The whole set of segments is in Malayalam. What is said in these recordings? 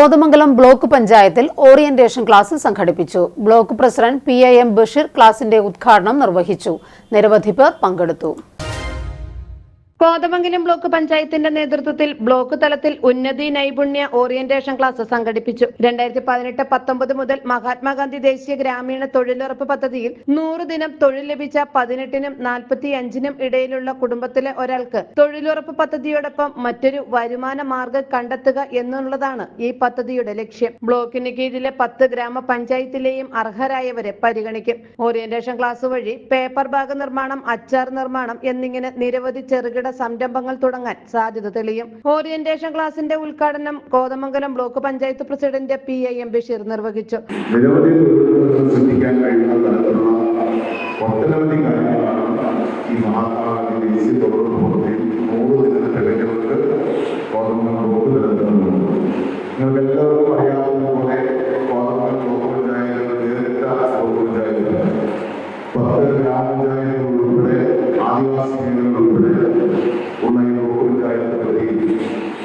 കോതമംഗലം ബ്ലോക്ക് പഞ്ചായത്തിൽ ഓറിയന്റേഷൻ ക്ലാസ് സംഘടിപ്പിച്ചു. Block president P M Basheer ക്ലാസിന്റെ ഉദ്ഘാടനം നിർവഹിച്ചു. നിരവധി പേർ പങ്കെടുത്തു. കോതമംഗലം ബ്ലോക്ക് പഞ്ചായത്തിന്റെ നേതൃത്വത്തിൽ ബ്ലോക്ക് തലത്തിൽ ഉന്നതി നൈപുണ്യ ഓറിയന്റേഷൻ ക്ലാസ് സംഘടിപ്പിച്ചു. രണ്ടായിരത്തി പതിനെട്ട് പത്തൊമ്പത് മുതൽ മഹാത്മാഗാന്ധി ദേശീയ ഗ്രാമീണ തൊഴിലുറപ്പ് പദ്ധതിയിൽ നൂറ് ദിനം തൊഴിൽ ലഭിച്ച പതിനെട്ടിനും നാൽപ്പത്തി അഞ്ചിനും ഇടയിലുള്ള കുടുംബത്തിലെ ഒരാൾക്ക് തൊഴിലുറപ്പ് പദ്ധതിയോടൊപ്പം മറ്റൊരു വരുമാന മാർഗം കണ്ടെത്തുക എന്നുള്ളതാണ് ഈ പദ്ധതിയുടെ ലക്ഷ്യം. ബ്ലോക്കിന് കീഴിലെ പത്ത് ഗ്രാമപഞ്ചായത്തിലെയും അർഹരായവരെ പരിഗണിക്കും. ഓറിയന്റേഷൻ ക്ലാസ് വഴി പേപ്പർ ബാഗ് നിർമ്മാണം അച്ചാർ നിർമ്മാണം എന്നിങ്ങനെ നിരവധി ചെറുകിട സംരംഭങ്ങൾ തുടങ്ങാൻ സാധ്യത തെളിയും. ഓറിയന്റേഷൻ ക്ലാസിന്റെ ഉദ്ഘാടനം Kothamangalam block panchayat president P I M Basheer നിർവഹിച്ചു. നിരവധി തൊഴിലുകൾ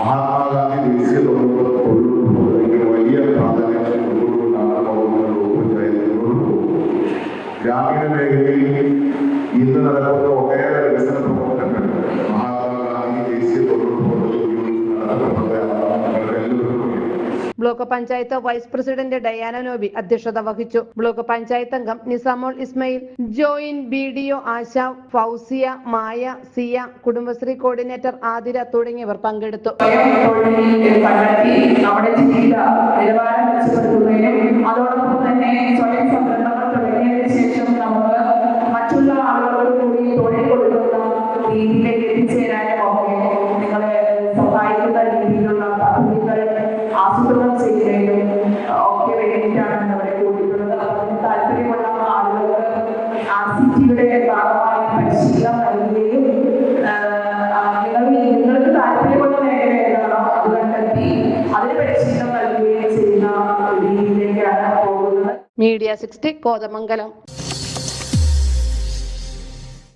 മഹാത്മാഗാന്ധി ദേശീയ വലിയ പ്രാധാന്യം കൊടുത്തുകൊണ്ടാണ് കോതമംഗലം ബ്ലോക്ക് പഞ്ചായത്ത് മുന്നോട്ട് പോകുന്നത്. ഗ്രാമീണ മേഖലയിൽ ഇന്ന് നടക്കുന്ന ഒട്ടേറെ വികസന പ്രവർത്തനങ്ങൾ Mahatma Gandhi block panchayat vice president Diana Noby അധ്യക്ഷത വഹിച്ചു. ബ്ലോക്ക് പഞ്ചായത്ത് അംഗം Nisamol Ismail joint B D O Asha Fousiya Maya Siya Kudumbashree coordinator Athira തുടങ്ങിയവർ പങ്കെടുത്തു. അതോടൊപ്പം തന്നെ സ്വയം സംരംഭങ്ങൾ തുടങ്ങിയതിനു ശേഷം നമുക്ക് മറ്റുള്ള ആളുകളോട് ആർ സി ടിയുടെ ഭാഗമായി പരിശീലനം നൽകുകയും നിങ്ങൾക്ക് പരിശീലനം ചെയ്യുന്ന മീഡിയ സിക്സ്റ്റി കോതമംഗലം.